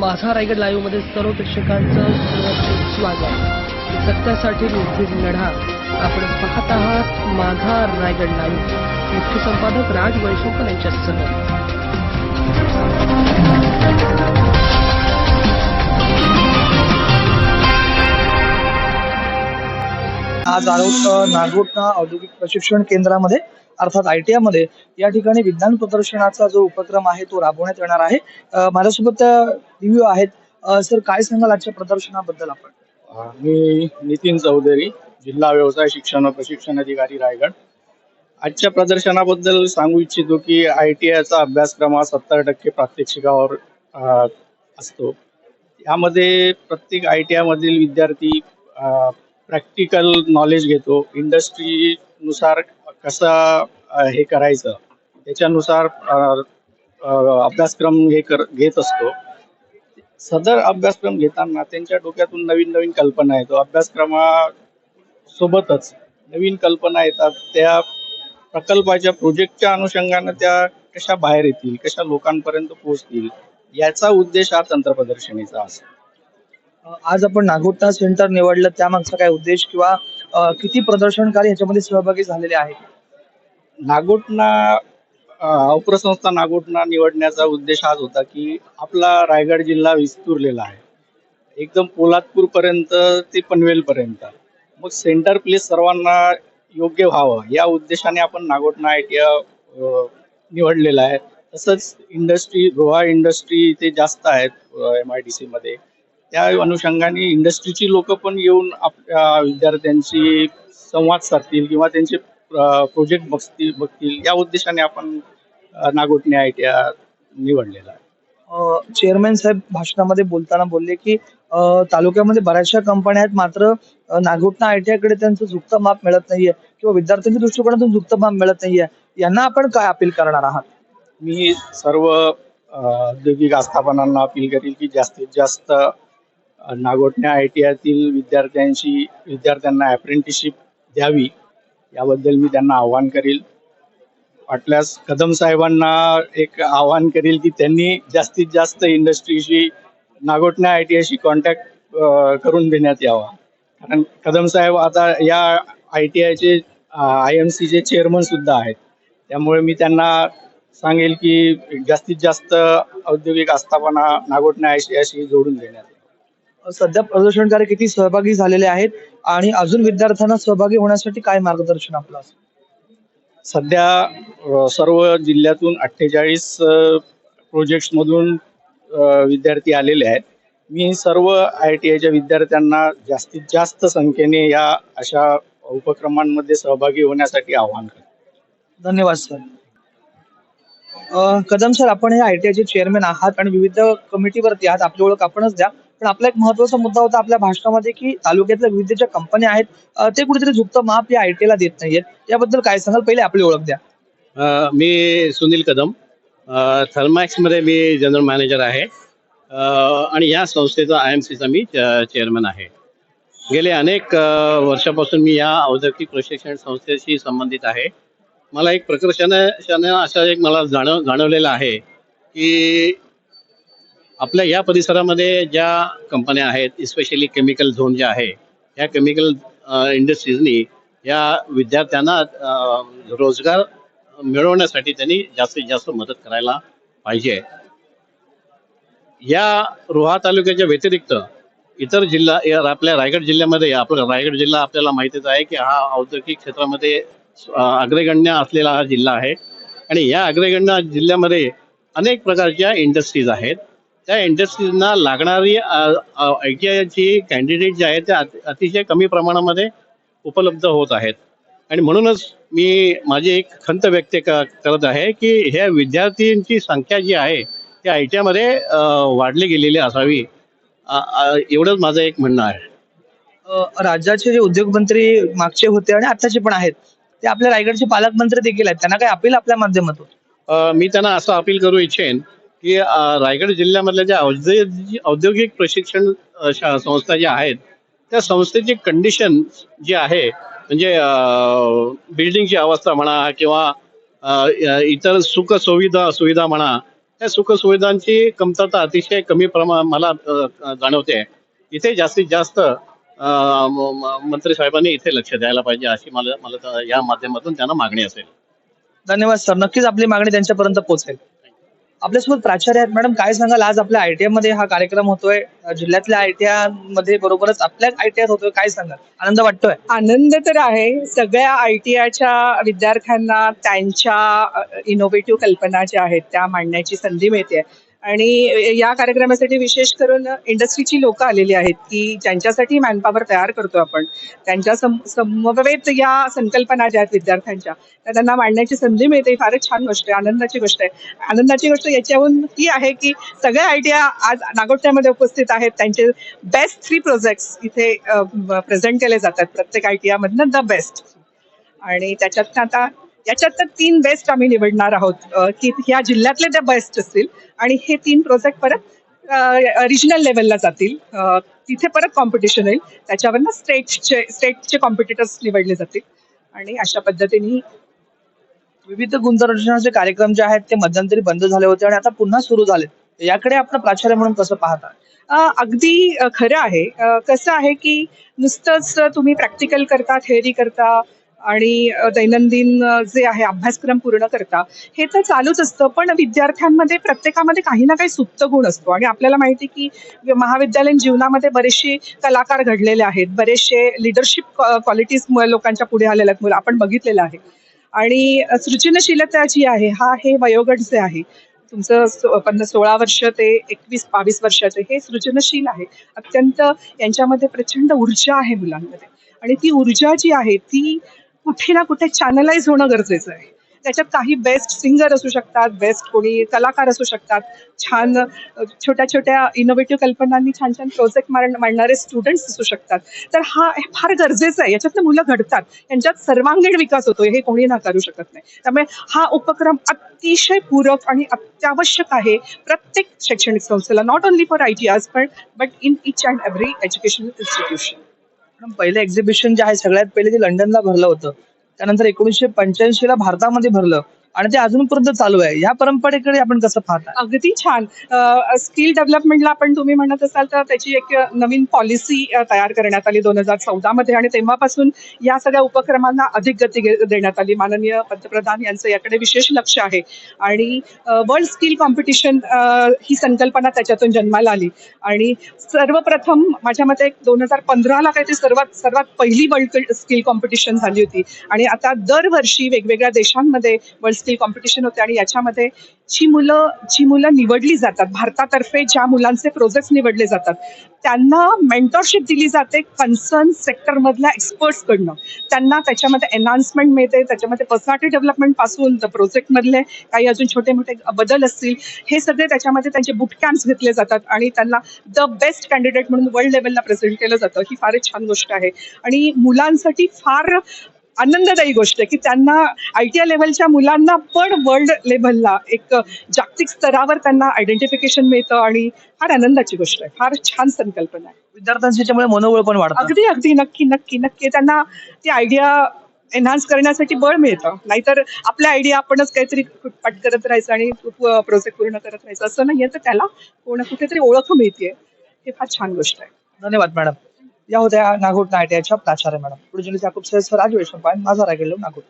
माझा रायगड लाईव्हमध्ये सर्व प्रेक्षकांचं स्वागत. सत्यासाठी निर्भीड लढा. आपण पाहत आहात माझा रायगड लाईव्ह मुख्य संपादक राज वैशोकर यांच्यासह. आज आरोप नागोटणा औद्योगिक प्रशिक्षण केंद्रामध्ये अर्थात आय टी मध्ये या ठिकाणी विज्ञान प्रदर्शनाचा जो उपक्रम आहे तो राबवण्यात येणार आहे. माझ्यासोबत माझ्यासोबत रिव्ह्यू आहेत. सर काय सांगाल आजच्या प्रदर्शनाबद्दल आपण? मी नितीन चौधरी जिल्हा व्यवसाय शिक्षण व प्रशिक्षण अधिकारी रायगड. आजच्या प्रदर्शनाबद्दल सांगू इच्छितो की आय टी आयचा अभ्यासक्रम हा सत्तर टक्के प्रात्यक्षिकावर असतो. यामध्ये प्रत्येक आय टी आयमधील विद्यार्थी प्रॅक्टिकल नॉलेज घेतो. इंडस्ट्रीनुसार कसा हे करायचं त्याच्यानुसार अभ्यासक्रम हे कर घेत असतो. सदर अभ्यासक्रम घेताना त्यांच्या डोक्यातून नवीन नवीन कल्पना येतो. अभ्यासक्रमासोबतच नवीन कल्पना येतात. त्या प्रकल्पाच्या प्रोजेक्टच्या अनुषंगानं त्या कशा बाहेर येतील कशा लोकांपर्यंत पोहोचतील याचा उद्देश हा तंत्रप्रदर्शनीचा असतो. आज आपण नागोटणा सेंटर निवडलं त्यामागचा काय उद्देश किंवा किती प्रदर्शनकारी ह्याच्यामध्ये सहभागी झालेले आहेत? नागोटना अं, नागोटना निवडण्याचा उद्देश हाच होता की आपला रायगड जिल्हा विस्तुरलेला आहे. एकदम पोलादपूर पर्यंत ते पनवेल पर्यंत मग सेंटर प्लेस सर्वांना योग्य व्हावं या उद्देशाने आपण नागोटना आय निवडलेला आहे. तसंच इंडस्ट्री रोहा इंडस्ट्री इथे जास्त आहेत एम आय डी सीमध्ये मध्ये. त्या अनुषंगाने इंडस्ट्रीची लोक पण येऊन आपल्या विद्यार्थ्यांशी संवाद साधतील किंवा त्यांचे प्रोजेक्ट बघतील बघतील. या उद्देशाने आपण नागोटणे आय टी निवडलेला आहे. चेअरमॅन साहेब भाषणामध्ये बोलताना बोलले की तालुक्यामध्ये बऱ्याचशा कंपन्या आहेत मात्र अ, नागोटणा आय टी कडे त्यांचं झुकतं माप मिळत नाहीये किंवा विद्यार्थ्यांच्या दृष्टिकोनातून झुकतं माप मिळत नाहीये. यांना आपण काय अपील करणार आहात? मी सर्व औद्योगिक आस्थापनांना अपील करेल की जास्तीत जास्त अ, नागोटण्या आय टी आयतील विद्यार्थ्यांशी विद्यार्थ्यांना ॲप्रेंटिसशिप द्यावी याबद्दल मी त्यांना आवाहन करेल. वाटल्यास कदम साहेबांना एक आवाहन करेल की त्यांनी जास्तीत जास्त इंडस्ट्रीशी नागोटण्या आय टी आयशी कॉन्टॅक्ट करून देण्यात यावा. कारण कदम साहेब आता या आय टी आयचे आय एम सीचे चेअरमन सुद्धा आहेत. त्यामुळे मी त्यांना सांगेल की जास्तीत जास्त औद्योगिक आस्थापना नागोटण्या आयशी जोडून देण्यात सध्या प्रदर्शनकारी किती सहभागी झालेले आहेत आणि अजून विद्यार्थ्यांना सहभागी होण्यासाठी काय मार्गदर्शन आपलं असेल सध्या सर्व जिल्ह्यातून अठ्ठेचाळीस प्रोजेक्ट्समधून विद्यार्थी आलेले आहेत. मी सर्व आय टी आयच्या विद्यार्थ्यांना जास्तीत जास्त संख्येने या अशा उपक्रमांमध्ये सहभागी होण्यासाठी आवाहन करतो. धन्यवाद सर. कदम सर आपण हे आयटीआयचे चेअरमॅन आहात आणि विविध कमिटीवरती आहात. आपली ओळख आपणच द्या. पण आपला एक महत्त्वाचा मुद्दा होता आपल्या भाषणामध्ये की तालुक्यातल्या विविध ज्या कंपन्या आहेत ते कुठेतरी झुकतं माप या आयटीला देत नाहीयेत. याबद्दल काय सांगाल? पहिले आपली ओळख द्या. मी सुनील कदम. थर्मॅक्समध्ये मी जनरल मॅनेजर आहे. आणि या संस्थेचा आय एम सीचा मी च- चेअरमन आहे. गेले अनेक वर्षापासून मी या औद्योगिक प्रशिक्षण संस्थेशी संबंधित आहे. मला एक प्रकर्षाने अशा एक मला जाणव जाणवलेलं आहे की आपल्या या परिसरामध्ये ज्या कंपन्या आहेत स्पेशली केमिकल झोन जे आहे या केमिकल इंडस्ट्रीजनी या विद्यार्थ्यांना रोजगार मिळवण्यासाठी त्यांनी जास्तीत जास्त मदत करायला पाहिजे. या रोहा तालुक्याच्या व्यतिरिक्त इतर जिल्हा या आपल्या रायगड जिल्ह्यामध्ये आपला रायगड जिल्हा आपल्याला माहितीच आहे की हा औद्योगिक क्षेत्रामध्ये अग्रगण्य असलेला हा जिल्हा आहे. आणि या अग्रगण्य जिल्ह्यामध्ये अनेक प्रकारच्या इंडस्ट्रीज आहेत. त्या इंडस्ट्रीजना लागणारी आय टी आयची कॅन्डिडेट जे आहेत ते अति- अतिशय कमी प्रमाणामध्ये उपलब्ध होत आहेत. आणि म्हणूनच मी माझी एक खंत व्यक्त करत आहे की ह्या विद्यार्थ्यांची संख्या जी आहे ती आय टी आयमध्ये वाढली गेलेली असावी. एवढंच माझं एक म्हणणं आहे. राज्याचे जे उद्योगमंत्री मागचे होते आणि आताचे पण आहेत ते आपल्या रायगडचे पालकमंत्री देखील आहेत. त्यांना काय अपील आपल्या माध्यमातून? मी त्यांना असं अपील करू इच्छेन की रायगड जिल्ह्यामधल्या ज्या औद्योगिक औद्योगिक प्रशिक्षण संस्था ज्या आहेत त्या संस्थेची कंडिशन जी आहे म्हणजे बिल्डिंगची अवस्था म्हणा किंवा इतर सुख सुविधा सुविधा म्हणा त्या सुखसुविधांची कमतरता अतिशय कमी प्रमाण मला जाणवते. इथे जास्तीत जास्त मंत्री साहेबांनी इथे लक्ष द्यायला पाहिजे अशी मला मला या माध्यमातून त्यांना मागणी असेल. धन्यवाद सर. नक्कीच आपली मागणी त्यांच्यापर्यंत पोहोचेल. आपल्यासोबत प्राचार्य आहेत. मॅडम काय सांगाल? आज आपल्या आयटीआयमध्ये हा कार्यक्रम होतोय. जिल्ह्यातल्या आयटीआयमध्ये बरोबरच आपल्या आयटीआय होतोय. काय सांगाल? आनंद वाटतोय? आनंद तर आहे. सगळ्या आयटीआयच्या विद्यार्थ्यांना त्यांच्या इनोव्हेटिव्ह कल्पना ज्या आहेत त्या मांडण्याची संधी मिळते आणि या कार्यक्रमासाठी विशेष करून इंडस्ट्रीची लोक आलेली आहेत की ज्यांच्यासाठी मॅनपॉवर तयार करतो आपण त्यांच्या सम समवेत या संकल्पना ज्या आहेत विद्यार्थ्यांच्या त्या त्यांना मांडण्याची संधी मिळते. ही फारच छान गोष्ट आहे आनंदाची गोष्ट आहे. आनंदाची गोष्ट याच्याहून ही आहे की सगळ्या आयडिया आज नागोट्यामध्ये उपस्थित आहेत. त्यांचे बेस्ट थ्री प्रोजेक्ट्स इथे प्रेझेंट केले जातात. प्रत्येक आयटीआमधनं द बेस्ट आणि त्याच्यातनं आता याच्यात तर तीन बेस्ट आम्ही निवडणार आहोत. की ह्या जिल्ह्यातले त्या बेस्ट असतील आणि हे तीन प्रोजेक्ट परत रिजनल लेवलला जातील. तिथे परत कॉम्पिटिशन होईल. त्याच्यावरनं स्टेटचे स्टेटचे कॉम्पिटिटर्स निवडले जातील. आणि अशा पद्धतीने विविध गुंतवणुकीचे कार्यक्रम जे आहेत ते मध्यंतरी बंद झाले होते आणि आता पुन्हा सुरू झाले. याकडे आपण प्राचार्य म्हणून कसं पाहता? अगदी खरं आहे. कसं आहे की नुसतंच तुम्ही प्रॅक्टिकल करता थेअरी करता आणि दैनंदिन जे आहे अभ्यासक्रम पूर्ण करता हे तर चालूच असतं पण विद्यार्थ्यांमध्ये प्रत्येकामध्ये काही ना काही सुप्त गुण असतो. आणि आपल्याला माहिती की महाविद्यालयीन जीवनामध्ये बरेचसे कलाकार घडलेले आहेत. बरेचसे लिडरशिप क्वालिटीज लोकांच्या पुढे आलेल्या आहेत. मुलं आपण बघितलेलं आहे. आणि सृजनशीलता जी आहे हा हे वयोगट जे आहे तुमचं पन्नास सोळा वर्ष ते एकवीस बावीस वर्षाचे हे सृजनशील आहे. अत्यंत यांच्यामध्ये प्रचंड ऊर्जा आहे मुलांमध्ये. आणि ती ऊर्जा जी आहे ती कुठे ना कुठे चॅनलाइज होणं गरजेचं आहे. त्याच्यात काही बेस्ट सिंगर असू शकतात बेस्ट कोणी कलाकार असू शकतात. छान छोट्या छोट्या इनोव्हेटिव्ह कल्पनांनी छान छान प्रोजेक्ट मांडणारे स्टुडंट्स असू शकतात. तर हा हे फार गरजेचं आहे. याच्यातनं मुलं घडतात. यांच्यात सर्वांगीण विकास होतो. हे कोणी नाकारू शकत नाही. त्यामुळे हा उपक्रम अतिशय पूरक आणि अत्यावश्यक आहे प्रत्येक शैक्षणिक संस्थेला. Not only for I T पण but in each and every educational institution पहिलं एक्झिबिशन जे आहे सगळ्यात पहिले ते लंडनला भरलं होतं त्यानंतर एकोणीसशे पंच्याऐंशी ला भारतामध्ये भरलं. आणि ते अजूनपर्यंत चालू आहे. या परंपरेकडे आपण कसं पाहता? अगदी छान. स्किल डेव्हलपमेंटला आपण तुम्ही म्हणत असाल तर त्याची एक नवीन पॉलिसी तयार करण्यात आली दोन हजार चौदा मध्ये आणि तेव्हापासून या सगळ्या उपक्रमांना अधिक गती देण्यात आली. माननीय पंतप्रधान यांचं याकडे विशेष लक्ष आहे. आणि वर्ल्ड स्किल कॉम्पिटिशन ही संकल्पना त्याच्यातून जन्माला आली. आणि सर्वप्रथम माझ्या मते दोन हजार पंधराला काही ती सर्वात सर्वात पहिली वर्ल्ड स्किल कॉम्पिटिशन झाली होती. आणि आता दरवर्षी वेगवेगळ्या देशांमध्ये वर्ल्ड स्किल कॉम्पिटिशन होते आणि याच्यामध्ये जी मुलं जी मुलं निवडली जातात भारतातर्फे ज्या मुलांचे प्रोजेक्ट निवडले जातात त्यांना मेंटॉरशिप दिली जाते कन्सर्न सेक्टरमधल्या एक्सपर्ट्सकडनं त्यांना त्याच्यामध्ये एनहान्समेंट मिळते त्याच्यामध्ये पर्सनॅलिटी डेव्हलपमेंटपासून प्रोजेक्टमधले काही अजून छोटे मोठे बदल असतील हे सगळे त्याच्यामध्ये त्यांचे बुट कॅम्प्स घेतले जातात आणि त्यांना द बेस्ट कॅन्डिडेट म्हणून वर्ल्ड लेवलला प्रेझेंट केलं जातं. ही फारच छान गोष्ट आहे. आणि मुलांसाठी फार आनंददायी गोष्ट आहे की त्यांना आय टी आय लेवलच्या मुलांना पण वर्ल्ड लेवलला एक जागतिक स्तरावर त्यांना आयडेंटिफिकेशन मिळतं आणि फार आनंदाची गोष्ट आहे. फार छान संकल्पना आहे. विद्यार्थ्यांचं याच्यामुळे मनोबळ पण वाढतं. अगदी अगदी. नक्की नक्की नक्की. त्यांना ती आयडिया एनहान्स करण्यासाठी बळ मिळतं. नाहीतर आपल्या आयडिया आपणच काहीतरी पट करत राहायचं आणि प्रोजेक्ट पूर्ण करत राहायचं. असं नाहीये. तर त्याला कोण कुठेतरी ओळख मिळते हे फार छान गोष्ट आहे. धन्यवाद मॅडम. या होत्या नागोट आयटीआयच्या प्राचार्य मॅडम पुढे जिल्ह्यात याकूब सर राज वैष्णव माझा रागेलो नागोट